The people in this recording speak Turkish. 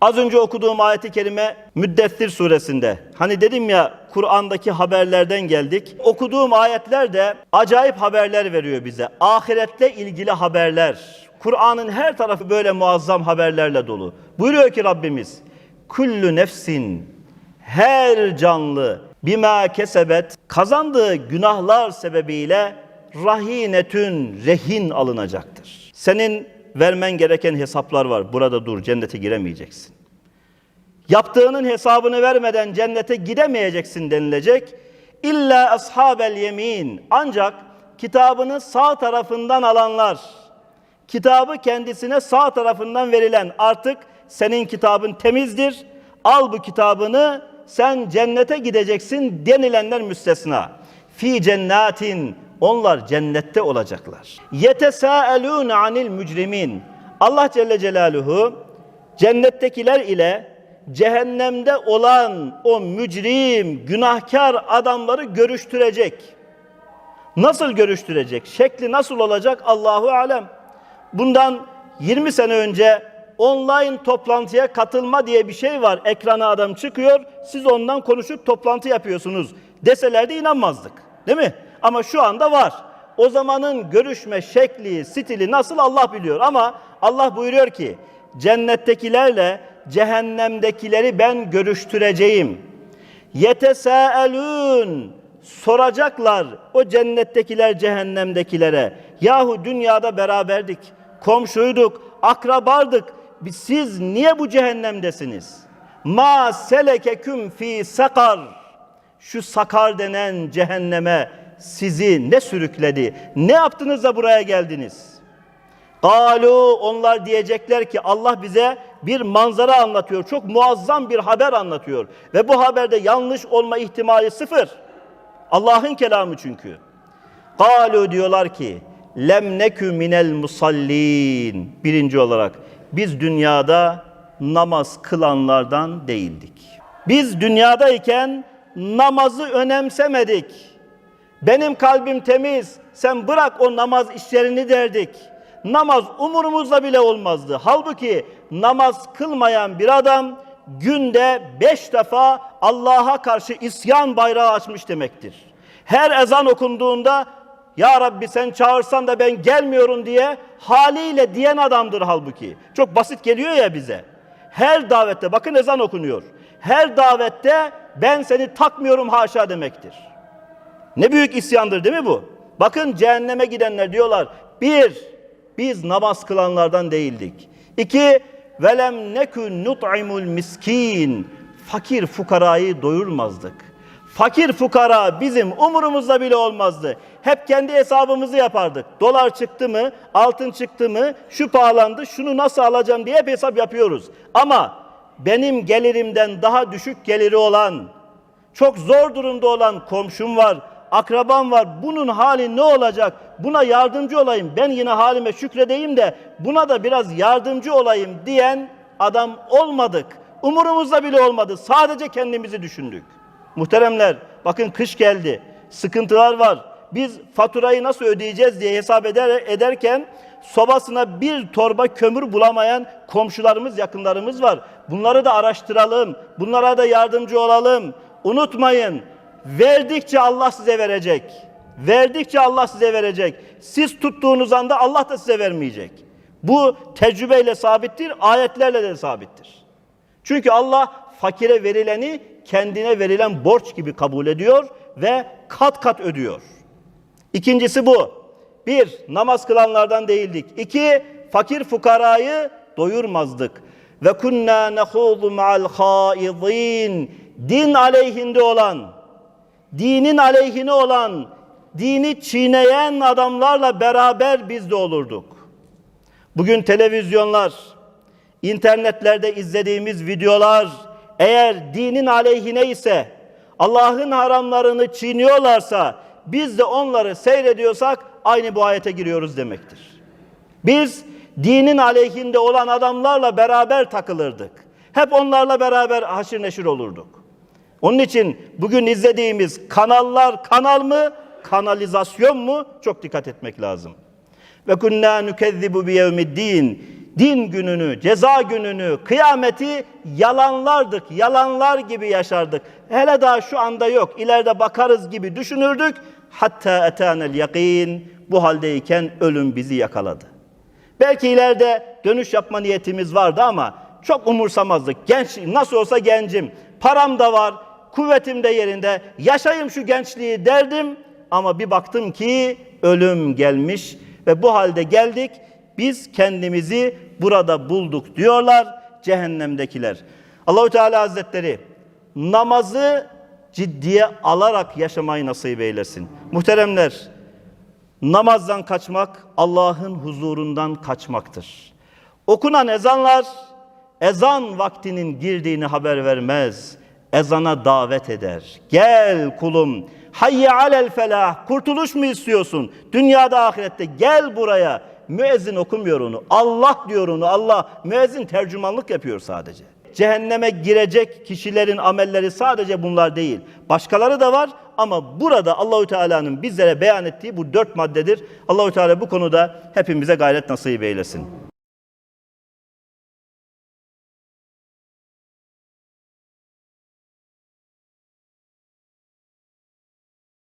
Az önce okuduğum ayeti kerime Müddessir suresinde. Hani dedim ya Kur'an'daki haberlerden geldik. Okuduğum ayetler de acayip haberler veriyor bize. Ahiretle ilgili haberler. Kur'an'ın her tarafı böyle muazzam haberlerle dolu. Buyuruyor ki Rabbimiz kullu nefsin her canlı bima kesebet kazandığı günahlar sebebiyle rahinetün rehin alınacaktır. Senin vermen gereken hesaplar var. Burada dur cennete giremeyeceksin. Yaptığının hesabını vermeden cennete gidemeyeceksin denilecek. İlla ashabel yemin. Ancak kitabını sağ tarafından alanlar, kitabı kendisine sağ tarafından verilen artık senin kitabın temizdir. Al bu kitabını sen cennete gideceksin denilenler müstesna. Fi cennetin onlar cennette olacaklar. Yetesâelûne anil mücrimin. Allah Celle Celaluhu cennettekiler ile cehennemde olan o mücrim, günahkar adamları görüştürecek. Nasıl görüştürecek? Şekli nasıl olacak? Allahu alem. Bundan 20 sene önce online toplantıya katılma diye bir şey var. Ekrana adam çıkıyor, siz ondan konuşup toplantı yapıyorsunuz deselerdi inanmazdık. Değil mi? Ama şu anda var. O zamanın görüşme şekli, stili nasıl Allah biliyor. Ama Allah buyuruyor ki cennettekilerle cehennemdekileri ben görüştüreceğim. Yetesâelûn soracaklar o cennettekiler cehennemdekilere. Yahu dünyada beraberdik, komşuyduk, akrabardık. Siz niye bu cehennemdesiniz? Ma selekeküm fi sakar. Şu sakar denen cehenneme sizi ne sürükledi? Ne yaptınız da buraya geldiniz? Galu onlar diyecekler ki Allah bize bir manzara anlatıyor. Çok muazzam bir haber anlatıyor. Ve bu haberde yanlış olma ihtimali sıfır. Allah'ın kelamı çünkü. Galu diyorlar ki lem nekü minel musallin. Birinci olarak biz dünyada namaz kılanlardan değildik. Biz dünyadayken namazı önemsemedik. Benim kalbim temiz, sen bırak o namaz işlerini derdik. Namaz umurumuzda bile olmazdı. Halbuki namaz kılmayan bir adam günde beş defa Allah'a karşı isyan bayrağı açmış demektir. Her ezan okunduğunda ya Rabbi sen çağırsan da ben gelmiyorum diye haliyle diyen adamdır halbuki. Çok basit geliyor ya bize. Her davette bakın ezan okunuyor. Her davette ben seni takmıyorum haşa demektir. Ne büyük isyandır değil mi bu? Bakın cehenneme gidenler diyorlar. Bir, biz namaz kılanlardan değildik. İki, velem nekün nut'imul miskin. Fakir fukarayı doyurmazdık. Fakir fukara bizim umurumuzda bile olmazdı. Hep kendi hesabımızı yapardık. Dolar çıktı mı, altın çıktı mı, şu pahalandı, şunu nasıl alacağım diye hep hesap yapıyoruz. Ama benim gelirimden daha düşük geliri olan, çok zor durumda olan komşum var, akrabam var. Bunun hali ne olacak? Buna yardımcı olayım. Ben yine halime şükredeyim de buna da biraz yardımcı olayım diyen adam olmadık. Umurumuzda bile olmadı. Sadece kendimizi düşündük. Muhteremler bakın kış geldi. Sıkıntılar var. Biz faturayı nasıl ödeyeceğiz diye hesap eder, ederken sobasına bir torba kömür bulamayan komşularımız, yakınlarımız var. Bunları da araştıralım. Bunlara da yardımcı olalım. Unutmayın. Verdikçe Allah size verecek. Verdikçe Allah size verecek. Siz tuttuğunuz anda Allah da size vermeyecek. Bu tecrübeyle sabittir, ayetlerle de sabittir. Çünkü Allah fakire verileni kendine verilen borç gibi kabul ediyor ve kat kat ödüyor. İkincisi bu. Bir, namaz kılanlardan değildik. İki, fakir fukarayı doyurmazdık. Ve kunna nehudu ma'al haidin. Din aleyhinde olan, dinin aleyhine olan, dini çiğneyen adamlarla beraber biz de olurduk. Bugün televizyonlar, internetlerde izlediğimiz videolar eğer dinin aleyhine ise, Allah'ın haramlarını çiğniyorlarsa, biz de onları seyrediyorsak aynı bu ayete giriyoruz demektir. Biz dinin aleyhinde olan adamlarla beraber takılırdık. Hep onlarla beraber haşır neşir olurduk. Onun için bugün izlediğimiz kanallar kanal mı, kanalizasyon mu çok dikkat etmek lazım. Ve kunna nukezzibu bi yevmiddin. din gününü, ceza gününü, kıyameti yalanlardık, yalanlar gibi yaşardık. Hele daha şu anda yok, ileride bakarız gibi düşünürdük. Hatta etanel yakin, bu haldeyken ölüm bizi yakaladı. Belki ileride dönüş yapma niyetimiz vardı ama çok umursamazdık. Genç, nasıl olsa gencim, param da var, kuvvetim de yerinde, yaşayayım şu gençliği derdim. Ama bir baktım ki ölüm gelmiş ve bu halde geldik. Biz kendimizi burada bulduk diyorlar cehennemdekiler. Allahu Teala Hazretleri namazı ciddiye alarak yaşamayı nasip eylesin. Muhteremler, namazdan kaçmak Allah'ın huzurundan kaçmaktır. Okunan ezanlar ezan vaktinin girdiğini haber vermez. Ezana davet eder. Gel kulum. Hayye alel felah. Kurtuluş mu istiyorsun? Dünyada ahirette gel buraya. Müezzin okumuyor onu. Allah diyor onu. Allah. Müezzin tercümanlık yapıyor sadece. Cehenneme girecek kişilerin amelleri sadece bunlar değil. Başkaları da var ama burada Allahü Teala'nın bizlere beyan ettiği bu dört maddedir. Allahü Teala bu konuda hepimize gayret nasip eylesin.